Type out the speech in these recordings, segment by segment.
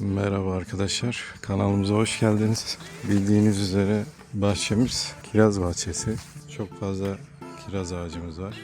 Merhaba arkadaşlar. Kanalımıza hoş geldiniz. Bildiğiniz üzere bahçemiz kiraz bahçesi. Çok fazla kiraz ağacımız var.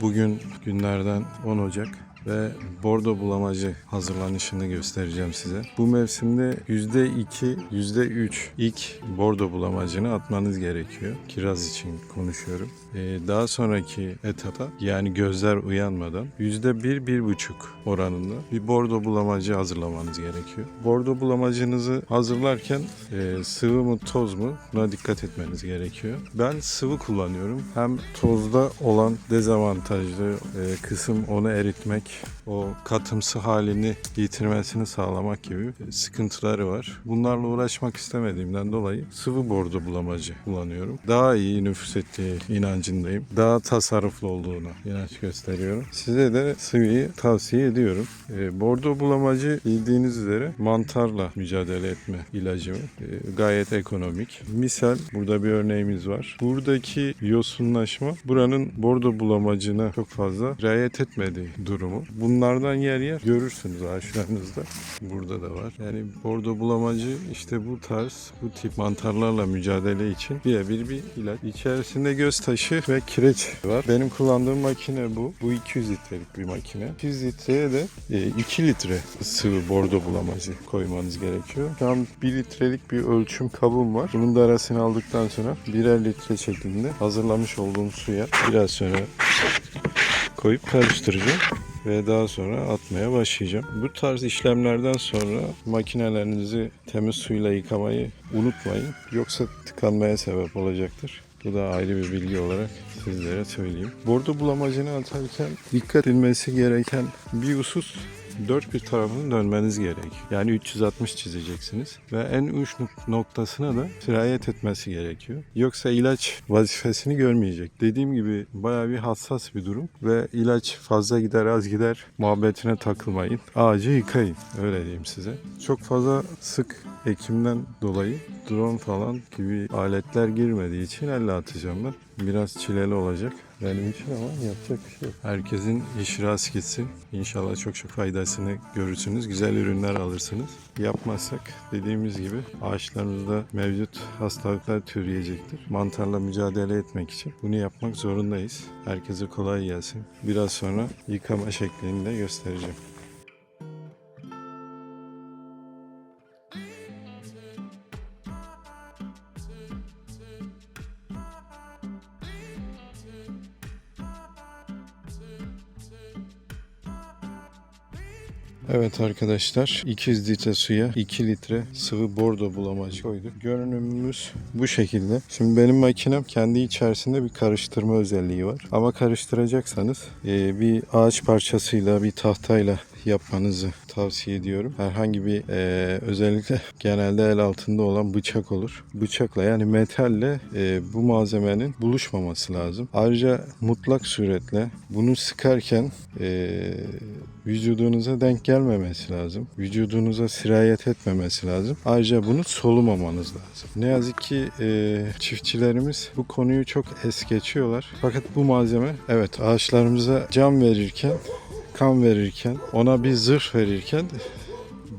Bugün günlerden 10 Ocak ve bordo bulamacı hazırlanışını göstereceğim size. Bu mevsimde %2, %3 ilk bordo bulamacını atmanız gerekiyor. Kiraz için konuşuyorum. Ee, daha sonraki etapa yani gözler uyanmadan %1-1,5 oranında bir bordo bulamacı hazırlamanız gerekiyor. Bordo bulamacınızı hazırlarken e, sıvı mı toz mu buna dikkat etmeniz gerekiyor. Ben sıvı kullanıyorum. Hem tozda olan dezavantajlı e, kısım onu eritmek, Şimdilik o katımsı halini yitirmesini sağlamak gibi sıkıntıları var. Bunlarla uğraşmak istemediğimden dolayı sıvı bordo bulamacı kullanıyorum. Daha iyi nüfus ettiği inancındayım. Daha tasarruflu olduğunu inanç gösteriyorum. Size de sıvıyı tavsiye ediyorum. E, bordo bulamacı bildiğiniz üzere mantarla mücadele etme ilacı. E, gayet ekonomik. Misal burada bir örneğimiz var. Buradaki yosunlaşma buranın bordo bulamacına çok fazla riayet etmediği durumu. Bunlardan yer yer görürsünüz ağaçlarınızda. Burada da var. Yani bordo bulamacı işte bu tarz, bu tip mantarlarla mücadele için birebir bir ilaç. İçerisinde göz taşı ve kireç var. Benim kullandığım makine bu. Bu 200 litrelik bir makine. 200 litreye de e, 2 litre sıvı bordo bulamacı koymanız gerekiyor. Şu an 1 litrelik bir ölçüm kabım var. Bunun da arasını aldıktan sonra birer litre şeklinde hazırlamış olduğum suya biraz sonra koyup karıştıracağım ve daha sonra atmaya başlayacağım. Bu tarz işlemlerden sonra makinelerinizi temiz suyla yıkamayı unutmayın. Yoksa tıkanmaya sebep olacaktır. Bu da ayrı bir bilgi olarak sizlere söyleyeyim. Bordo bulamacını atarken dikkat edilmesi gereken bir husus dört bir tarafını dönmeniz gerek. Yani 360 çizeceksiniz ve en uç nok- noktasına da sirayet etmesi gerekiyor. Yoksa ilaç vazifesini görmeyecek. Dediğim gibi bayağı bir hassas bir durum ve ilaç fazla gider az gider muhabbetine takılmayın. Ağacı yıkayın. Öyle diyeyim size. Çok fazla sık ekimden dolayı drone falan gibi aletler girmediği için elle atacağım ben. Biraz çileli olacak benim için ama yapacak bir şey yok. Herkesin işi rast gitsin. İnşallah çok çok faydasını görürsünüz. Güzel ürünler alırsınız. Yapmazsak dediğimiz gibi ağaçlarımızda mevcut hastalıklar türeyecektir. Mantarla mücadele etmek için bunu yapmak zorundayız. Herkese kolay gelsin. Biraz sonra yıkama şeklini de göstereceğim. Evet arkadaşlar 200 litre suya 2 litre sıvı bordo bulamacı koyduk. Görünümümüz bu şekilde. Şimdi benim makinem kendi içerisinde bir karıştırma özelliği var. Ama karıştıracaksanız e, bir ağaç parçasıyla bir tahtayla yapmanızı tavsiye ediyorum. Herhangi bir e, özellikle genelde el altında olan bıçak olur. Bıçakla yani metalle e, bu malzemenin buluşmaması lazım. Ayrıca mutlak suretle bunu sıkarken e, vücudunuza denk gelmemesi lazım. Vücudunuza sirayet etmemesi lazım. Ayrıca bunu solumamanız lazım. Ne yazık ki e, çiftçilerimiz bu konuyu çok es geçiyorlar. Fakat bu malzeme evet ağaçlarımıza can verirken kan verirken, ona bir zırh verirken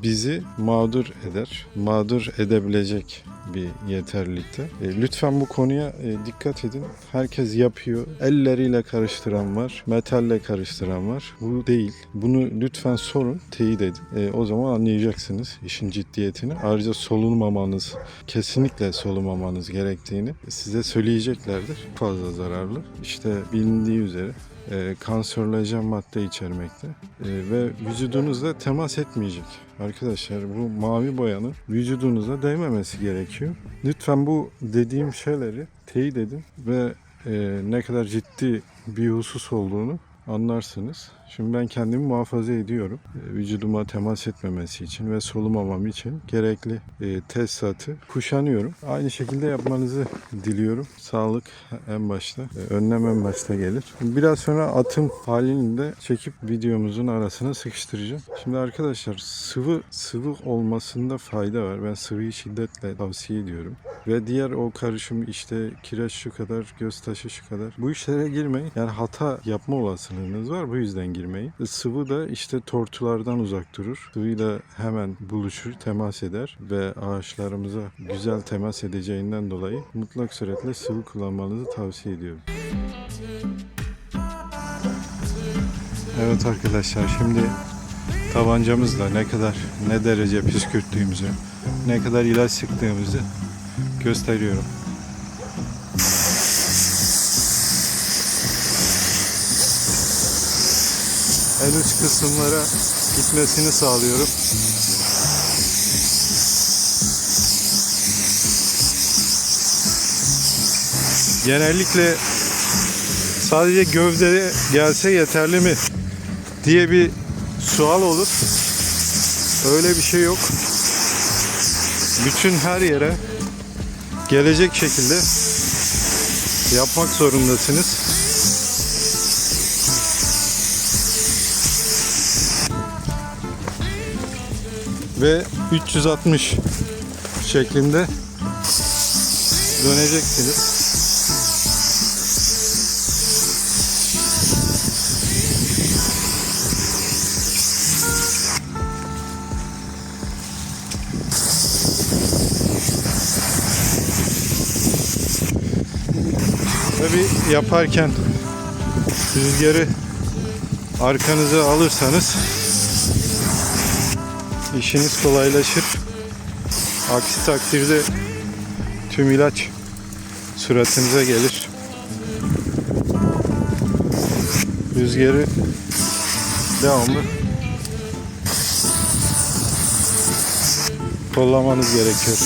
bizi mağdur eder. Mağdur edebilecek bir yeterlilikte. E, lütfen bu konuya e, dikkat edin. Herkes yapıyor. Elleriyle karıştıran var, metalle karıştıran var. Bu değil. Bunu lütfen sorun, teyit edin. E, o zaman anlayacaksınız işin ciddiyetini. Ayrıca solunmamanız, kesinlikle solumamanız gerektiğini size söyleyeceklerdir. Fazla zararlı. İşte bilindiği üzere e, kanserolojen madde içermekte E, ve vücudunuzla temas etmeyecek. Arkadaşlar bu mavi boyanın vücudunuza değmemesi gerekiyor. Lütfen bu dediğim şeyleri teyit edin ve e, ne kadar ciddi bir husus olduğunu anlarsınız. Şimdi ben kendimi muhafaza ediyorum. E, Vücuduma temas etmemesi için ve solumamam için gerekli e, tesisatı kuşanıyorum. Aynı şekilde yapmanızı diliyorum. Sağlık en başta, e, önlem en başta gelir. Biraz sonra atım halini de çekip videomuzun arasına sıkıştıracağım. Şimdi arkadaşlar sıvı sıvı olmasında fayda var. Ben sıvıyı şiddetle tavsiye ediyorum. Ve diğer o karışım işte kireç şu kadar, göz taşı şu kadar. Bu işlere girmeyin. Yani hata yapma olasılığınız var. Bu yüzden girmeyin. Sıvı da işte tortulardan uzak durur. Sıvıyla hemen buluşur, temas eder ve ağaçlarımıza güzel temas edeceğinden dolayı mutlak suretle sıvı kullanmanızı tavsiye ediyorum. Evet arkadaşlar şimdi tabancamızla ne kadar ne derece püskürttüğümüzü, ne kadar ilaç sıktığımızı gösteriyorum. En üst kısımlara gitmesini sağlıyorum. Genellikle sadece gövdeye gelse yeterli mi diye bir sual olur. Öyle bir şey yok. Bütün her yere gelecek şekilde yapmak zorundasınız. Ve 360 şeklinde döneceksiniz. Tabi yaparken rüzgarı arkanıza alırsanız işiniz kolaylaşır. Aksi takdirde tüm ilaç suratınıza gelir. Rüzgarı devamlı kollamanız gerekiyor.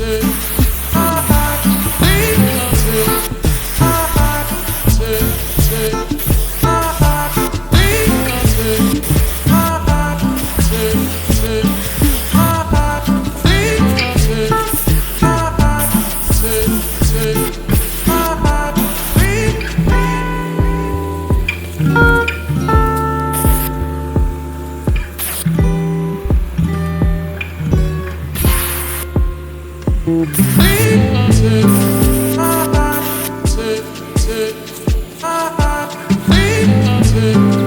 say Take, take, take, take, take,